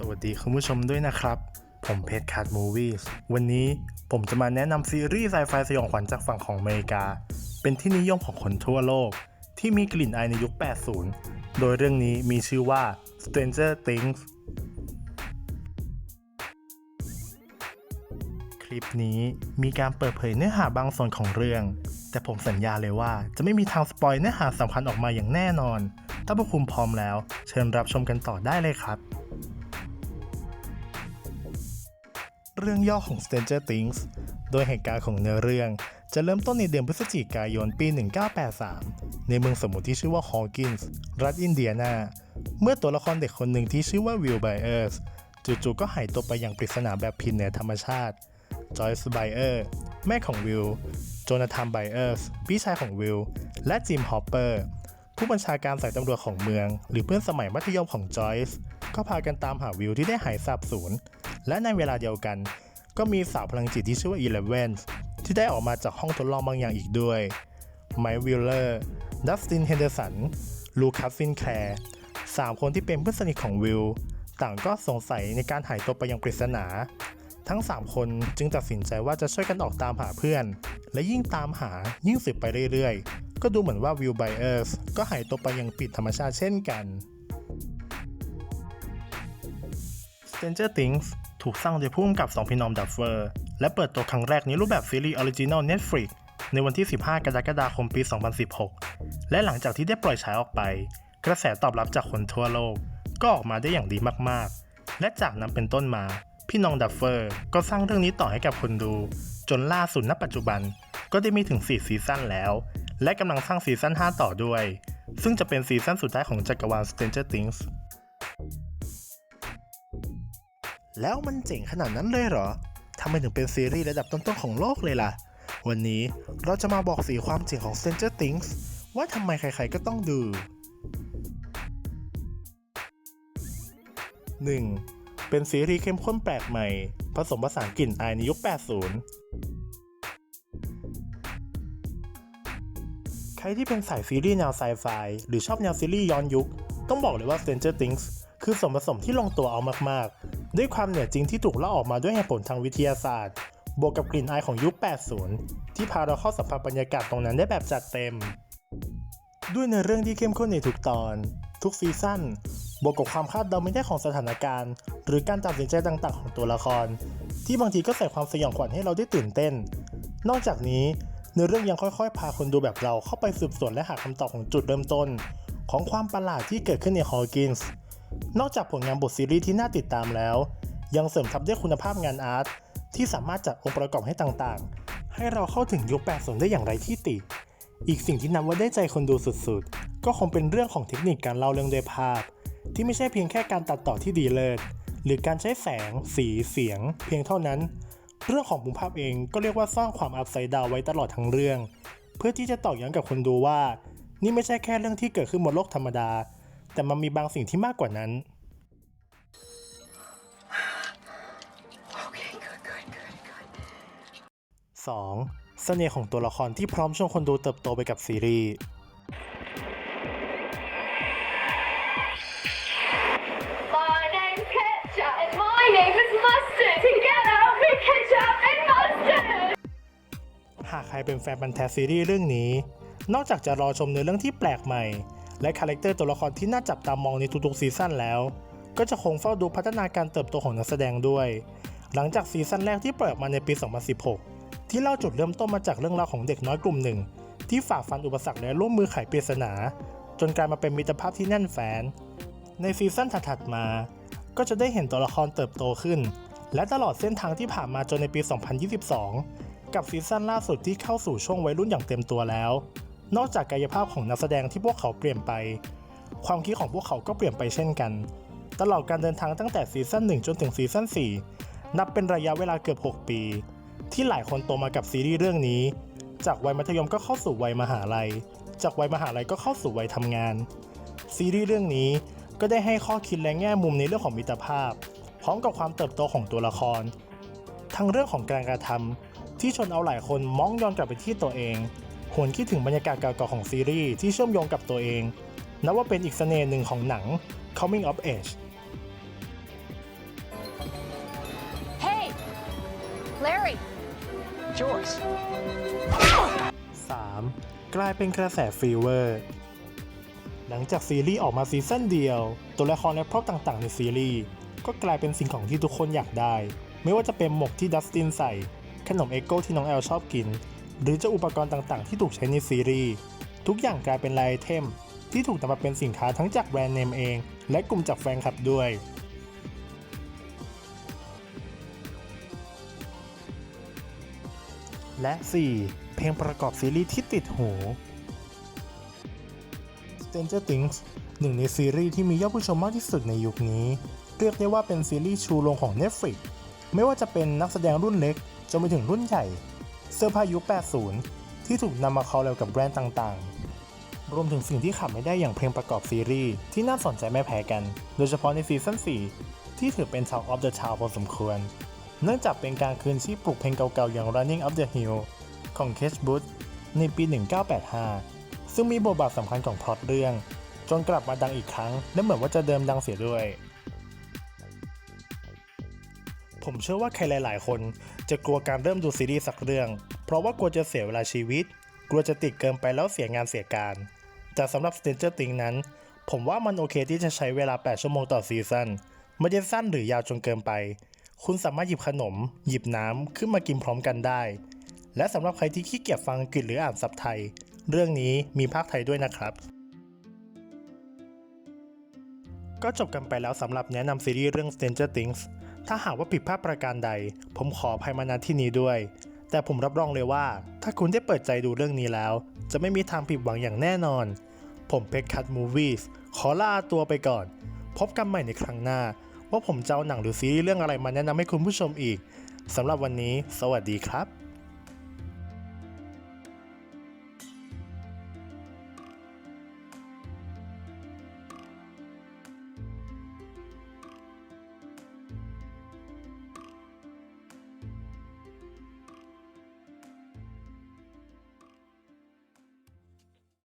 สวัสดีคุณผู้ชมด้วยนะครับ ผมเพชรคัทมูวี่วันนี้ผมจะมาแนะนำซีรีส์ไซไฟสยองขวัญจากฝั่งของอเมริกา เป็นที่นิยมของคนทั่วโลก ที่มีกลิ่นอายในยุค 80 โดยเรื่องนี้มีชื่อว่า Stranger Things คลิปนี้มีการเปิดเผยเนื้อหาบางส่วนของเรื่อง แต่ผมสัญญาเลยว่าจะไม่มีทางสปอยเนื้อหาสำคัญออกมาอย่างแน่นอน ถ้าพวกคุณพร้อมแล้ว เชิญรับชมกันต่อได้เลยครับ เรื่องย่อของ Stranger Things โดยเหตุการณ์ของเนื้อเรื่อง จะเริ่มต้นในเดือนพฤศจิกายนปี 1983 ในเมืองสมมุติที่ชื่อว่าฮอ w กินส์รัฐอินเดียนา เมื่อตัวละครเด็กคนหนึ่งที่ชื่อว่าวิลไบเออร์สจู่ๆก็หายตัวไปอย่างปริศนาแบบผิดเหนือธรรมชาติ จอยส์ไบเออร์แม่ของวิล โจนาธานไบเออร์สพี่ชายของวิล และจิมฮอปเปอร์ผู้บัญชาการสายตำรวจของเมือง หรือเพื่อนสมัยมัธยมของจอยส์ก็พากันตามหาวิลที่ได้หายสาบสูญและในเวลาเดียวกัน ก็มีสาวพลังจิตที่ชื่อว่าอีเลเวนที่ได้ออกมาจากห้องทดลองบางอย่างอีกด้วยไมค์วิลเลอร์ ดัสติน เฮนเดอร์สัน ลูคัสฟินแคร์สามคนที่เป็นเพื่อนสนิทของวิล ต่างก็สงสัยในการหายตัวไปอย่างปริศนา ทั้ง 3 คนจึงตัดสินใจว่าจะช่วยกันออกตามหาเพื่อน และยิ่งตามหายิ่งสืบไปเรื่อยๆ ก็ดูเหมือนว่าวิลไบเออร์สก็หายตัวไปอย่างปิดธรรมชาติเช่นกัน Stranger Things ถูกสร้างโดยผู้กำกับสองพี่น้องดัฟเฟอร์และเปิดตัวครั้งแรกในรูปแบบซีรีส์ออริจินอล Netflix ในวันที่ 15 กรกฎาคมปี 2016 และหลังจากที่ได้ปล่อยฉายออกไป กระแสตอบรับจากคนทั่วโลก ก็ออกมาได้อย่างดีมากๆ และจากนั้นเป็นต้นมา พี่น้องดัฟเฟอร์ก็สร้างเรื่องนี้ต่อให้กับคนดู จนล่าสุดณปัจจุบันก็ได้มีถึง 4 ซีซั่นแล้ว และกำลังสร้างซีซั่น 5 ต่อด้วย ซึ่งจะเป็นซีซั่นสุดท้ายของจักรวาล Stranger Things แล้วมันเจ๋งขนาดนั้นเลยเหรอทำไมถึงเป็นซีรีส์ระดับต้นๆของโลกเลยล่ะ วันนี้เราจะมาบอกสีความเจ๋งของ Stranger Things ว่าทำไมใครๆก็ต้องดู 1. เป็นซีรีส์เข้มข้นแปลกใหม่ ผสมผสานกลิ่นอายในยุค 80 ใครที่เป็นสายซีรีส์แนวไซไฟหรือชอบแนวซีรีส์ย้อนยุค ต้องบอกเลยว่า Stranger Things คือส่วนผสมที่ลงตัวเอามากๆ ด้วยความเหนือจริงที่ถูกเล่าออกมาด้วยเหตุผลทางวิทยาศาสตร์ บวกกับกลิ่นอายของยุค 80 ที่พาเราเข้าสัมผัสบรรยากาศตรงนั้นได้แบบจัดเต็ม ด้วยในเรื่องที่เข้มข้นในทุกตอน ทุกซีซั่น บวกกับความคาดเดาไม่ได้ของสถานการณ์ หรือการตัดสินใจต่างๆ ของตัวละคร ที่บางทีก็ใส่ความสยองขวัญให้เราได้ตื่นเต้น นอกจากนี้เนื้อเรื่องยังค่อยๆ พาคนดูแบบเราเข้าไปสืบสวนและหาคำตอบของจุดเริ่มต้น ของความประหลาดที่เกิดขึ้นในฮอ w กินส์ นอกจากผลงานบทซีรีส์ที่น่าติดตามแล้ว ยังเสริมทับด้วยคุณภาพงานอาร์ตที่สามารถจัดองค์ประกอบให้ต่างๆ ให้เราเข้าถึงยุค80ได้อย่างไรที่ติ อีกสิ่งที่นับว่าได้ใจคนดูสุดๆ ก็คงเป็นเรื่องของเทคนิคการเล่าเรื่องด้วยภาพ ที่ไม่ใช่เพียงแค่การตัดต่อที่ดีเลิศหรือการใช้แสง สีเสียง เพียงเท่านั้น เรื่องของมุมภาพเองก็เรียกว่าสร้างความอัพไซด์ดาวไว้ตลอดทั้งเรื่อง เพื่อที่จะตอกย้ำกับคนดูว่า นี่ไม่ใช่แค่เรื่องที่เกิดขึ้นบนโลกธรรมดา แต่มันมีบางสิ่งที่มากกว่านั้น Okay, good, good, good, good. 2. เสน่ห์ของตัวละครที่พร้อมชวนคนดูเติบโตไปกับซีรีส์ My name's Ketchup and my name is Mustard. Together we ketchup and mustard. หากใครเป็นแฟนพันธ์แท้ซีรีส์เรื่องนี้ นอกจากจะรอชมเนื้อเรื่องที่แปลกใหม่ และคาแรคเตอร์ตัวละครที่น่าจับตามองในทุกๆซีซั่นแล้ว ก็จะคงเฝ้าดูพัฒนาการเติบโตของนักแสดงด้วย หลังจากซีซั่นแรกที่เปิดมาในปี 2016 ที่เล่าจุดเริ่มต้นมาจากเรื่องราวของเด็กน้อยกลุ่มหนึ่ง ที่ฝ่าฟันอุปสรรคและร่วมมือไขปริศนา จนกลายมาเป็นมิตรภาพที่แน่นแฟนในซีซั่นถัดๆมา ก็จะได้เห็นตัวละครเติบโตขึ้น และตลอดเส้นทางที่ผ่านมาจนในปี 2022 กับซีซั่นล่าสุดที่เข้าสู่ช่วงวัยรุ่นอย่างเต็มตัวแล้ว นอกจากกายภาพของนักแสดงที่พวกเขาเปลี่ยนไป ความคิดของพวกเขาก็เปลี่ยนไปเช่นกัน ตลอดการเดินทางตั้งแต่ซีซั่น1 จนถึงซีซั่น4 นับเป็นระยะเวลาเกือบ 6 ปี ที่หลายคนโตมากับซีรีส์เรื่องนี้ จากวัยมัธยมก็เข้าสู่วัยมหาลัย จากวัยมหาลัยก็เข้าสู่วัยทำงาน ซีรีส์เรื่องนี้ก็ได้ให้ข้อคิดและแง่มุมในเรื่องของมิตรภาพ พร้อมกับความเติบโตของตัวละคร ทั้งเรื่องของการกระทำที่ชนเอาหลายคนมองย้อนกลับไปที่ตัวเอง หวนคิดถึงบรรยากาศเก่าๆของซีรีส์ที่เชื่อมโยงกับตัวเอง นับว่าเป็นอีกเสน่ห์หนึ่งของหนัง Coming of Age Hey Larry George 3. กลายเป็นกระแสฟีเวอร์ หลังจากซีรีส์ออกมาซีซั่นเดียว ตัวละครและพร็อพต่างๆในซีรีส์ก็กลายเป็นสิ่งของที่ทุกคนอยากได้ ไม่ว่าจะเป็นหมกที่ดัสตินใส่ ขนมเอโก้ที่น้องแอลชอบกิน หรือจะอุปกรณ์ต่างๆ ที่ถูกใช้ในซีรีส์ทุกอย่างกลายเป็นไลายไอเทม ที่ถูกนำมาเป็นสินค้าทั้งจากแบรนด์เนมเอง และกลุ่มจากแฟนคลับด้วยและ 4. เพลงประกอบซีรีส์ที่ติดหู Stranger Things หนึ่งในซีรีส์ที่มียอดผู้ชมมากที่สุดในยุคนี้ เรียกได้ว่าเป็นซีรีส์ชูโรงของ Netflix ไม่ว่าจะเป็นนักแสดงรุ่นเล็กจนไปถึงรุ่นใหญ่ เสื้อผ้ายุค 80 ที่ถูกนำมาคอลแลบกับแบรนด์ต่างๆ รวมถึงสิ่งที่ขาดไม่ได้อย่างเพลงประกอบซีรีส์ที่น่าสนใจไม่แพ้กัน โดยเฉพาะในซีซั่น4 ที่ถือเป็น Talk of the Town พอสมควร เนื่องจากเป็นการคืนชีพปลุกเพลงเก่าๆ อย่าง Running Up the Hill ของ Kate Bush ในปี 1985 ซึ่งมีบทบาทสำคัญของพล็อตเรื่อง จนกลับมาดังอีกครั้ง และเหมือนว่าจะเดิมดังเสียด้วยผมเชื่อว่าใครหลาย ๆ คน จะกลัวการเริ่มดูซีรีส์สักเรื่อง เพราะว่ากลัวจะเสียเวลาชีวิต กลัวจะติดเกินไปแล้วเสียงานเสียการ แต่สำหรับ Stranger Things นั้น ผมว่ามันโอเคที่จะใช้เวลา 8 ชั่วโมงต่อซีซั่นไม่ได้สั้นหรือยาวจนเกินไป คุณสามารถหยิบขนม หยิบน้ำขึ้นมากินพร้อมกันได้ และสำหรับใครที่ขี้เกียจฟังอังกฤษหรืออ่านซับไทย เรื่องนี้มีภาคไทยด้วยนะครับ ก็จบกันไปแล้วสำหรับแนะนำซีรีส์เรื่อง Stranger Things ถ้าหากว่าผิดพลาดประการใด ผมขออภัยมาณที่นี้ด้วย แต่ผมรับรองเลยว่า ถ้าคุณได้เปิดใจดูเรื่องนี้แล้ว จะไม่มีทางผิดหวังอย่างแน่นอน ผมเพชรคัตมูวี่ขอลาตัวไปก่อน พบกันใหม่ในครั้งหน้า ว่าผมจะเอาหนังหรือซีรีส์เรื่องอะไรมาแนะนำให้คุณผู้ชมอีกสำหรับวันนี้ สวัสดีครับ